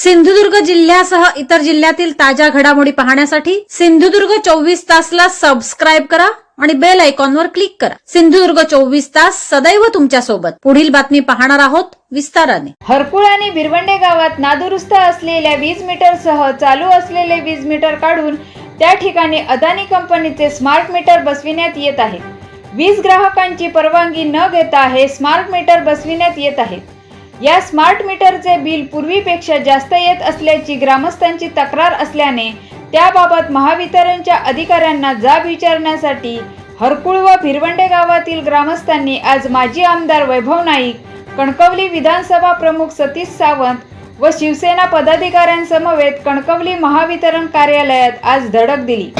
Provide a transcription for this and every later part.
सिंधुदुर्ग जिल्ह्यासह इतर जिल्ह्यातील ताज्या घडामोडी पाहण्यासाठी सिंधुदुर्ग चोवीस तासला सबस्क्राईब करा आणि बेल आयकॉनवर क्लिक करा. सिंधुदुर्ग चोवीस तास सदैव तुमच्यासोबत. पुढील बातमी पाहणार आहोत विस्ताराने. हरकुळ आणि भिरवंडे गावात नादुरुस्त असलेल्या वीज मीटरसह चालू असलेले वीज मीटर काढून त्या ठिकाणी अदानी कंपनीचे स्मार्ट मीटर बसविण्यात येत आहे. वीज ग्राहकांची परवानगी न घेता हे स्मार्ट मीटर बसविण्यात येत आहेत या स्मार्ट मीटरचे बिल पूर्वीपेक्षा जास्त येत असल्याची ग्रामस्थांची तक्रार असल्याने त्याबाबत महावितरणच्या अधिकाऱ्यांना जाब विचारण्यासाठी हरकुळ व भिरवंडे गावातील ग्रामस्थांनी आज माजी आमदार वैभव नाईक कणकवली विधानसभा प्रमुख सतीश सावंत व शिवसेना पदाधिकाऱ्यांसमवेत कणकवली महावितरण कार्यालयात आज धडक दिली.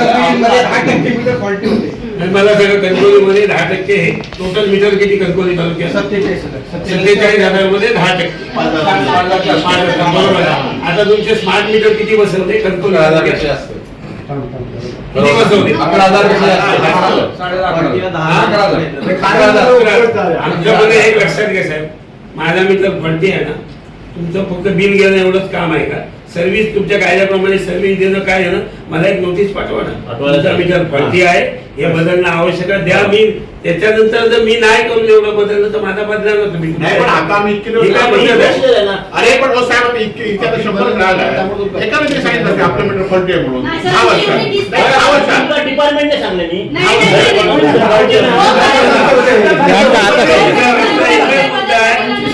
मला सगळं कणकवलीमध्ये दहा टक्के हे टोटल मीटर किती कणकवली तालुक्यात? सत्तेचाळीस सत्तेचाळीस हजारमध्ये दहा टक्के. पाच. पाच बरोबर. आहे. आता तुमचे स्मार्ट मीटर किती बसवले? कणकवली तालुक्यात? किती बसवले? अकरा हजारपेक्षा जास्त. आमच्यामध्ये एक लक्षात घ्या साहेब. माझा मित्र फंटी आहे ना. तुमचं फक्त बिल घेणं एवढंच काम आहे का? सर्व्हिस तुमच्या कायद्याप्रमाणे सर्व्हिस देणं काय आहे ना मला एक नोटीस पाठवा ना. मीटर फंटी आहे हे बदलणं आवश्यक आहे. द्या मी त्याच्यानंतर जर मी नाही करून एवढं बदललं तर माझा बदला ना तुम्ही. नाही पण आता आम्ही इतके दिवस हे? अरे पण साहेब आता इतके इतक्या तर शंभर राहिला आहे. एका वेळी सांगितलं आपलं आहे म्हणून. दहा वर्षात. दहा वर्षात. डिपार्टमेंटने सांगले मी.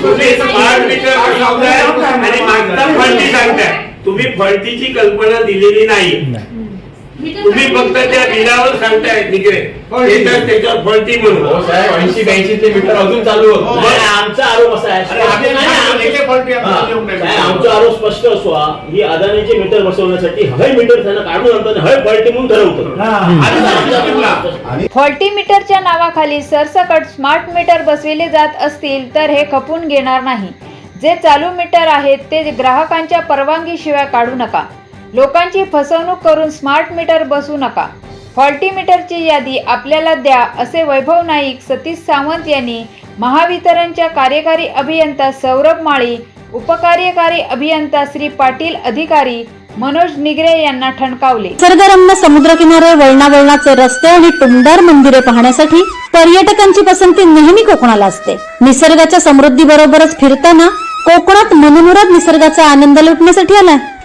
तुम्ही स्मार्ट मीटर बसवताय आणि मागचा फळती सांगताय. तुम्ही फळतीची कल्पना दिलेली नाही. तुम्ही फक्त त्या बिलावर सांगताय येतात त्याच्यावर फळती हो म्हणून साहेब ऐंशी ब्याऐंशी ते मीटर अजून चालू हो. होत नाही, आमचा आरोप असा आहे. हा, आमचा आरोप स्पष्ट असवा ही. अदानीचे मीटर बसवण्यासाठी हय मीटर त्यांना काढून आणतात हय फॉल्टी म्हणून ठरवतो. फॉल्टी मीटरच्या नावाखाली सरसकट स्मार्ट मीटर बसविले जात असतील तर हे खपून घेणार नाही. जे चालू मीटर आहेत ते ग्राहकांच्या परवानगीशिवाय काढू नका. लोकांची फसवणूक करून स्मार्ट मीटर बसू नका. फॉल्टी मीटरची यादी आपल्याला द्या असे वैभव नाईक सतीश सावंत यांनी महावितरणच्या कार्यकारी अभियंता सौरभ माळी उपकार्यकारी अभियंता श्री पाटील अधिकारी मनोज निगरे यांना ठणकावले. निसर्गरम्य समुद्रकिनारे वळणावळणाचे रस्ते आणि टुमदार मंदिरे पाहण्यासाठी पर्यटकांची पसंती नेहमी कोकणाला असते. निसर्गाच्या समृद्धी बरोबरच फिरताना कोकणात मनमुराद निसर्गाचा आनंद लुटण्यासाठी आलाय.